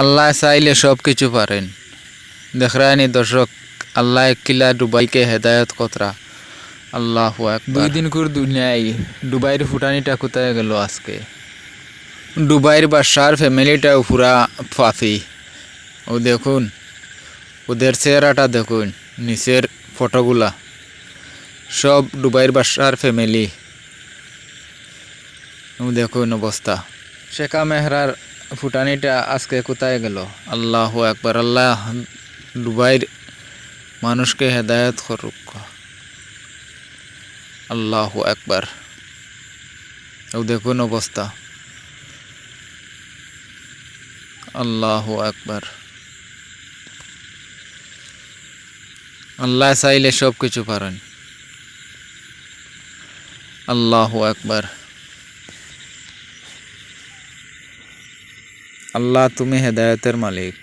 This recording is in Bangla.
আল্লাহ চাইলে সব কিছু পারেন। দেখরানি দর্শক আল্লাহ কিলা ডুবাইকে হেদায়ত কতরা। আল্লাহ দুই দিন করে দুনিয়ায় ডুবাইয়ের ফুটানিটা কোথায় গেল আজকে? ডুবাইয়ের বাসার ফ্যামিলিটাও পুরা ফাফি ও দেখুন ওদের চেহারাটা দেখুন নিচের ফটোগুলা। সব ডুবাইয়ের বাসার ফ্যামিলি। ও দেখুন অবস্থা। শেখা মেহরার ফুটানিটা আজকে কোথায় গেল? আল্লাহ একবার আল্লাহ দুবাইর মানুষকে হেদায়ত করুক। আল্লাহ একবার ও দেখুন অবস্থা। আল্লাহ একবার আল্লাহ চাইলে সব কিছু পারেন। আল্লাহ একবার আল্লাহ তুমি হেদায়তের মালিক।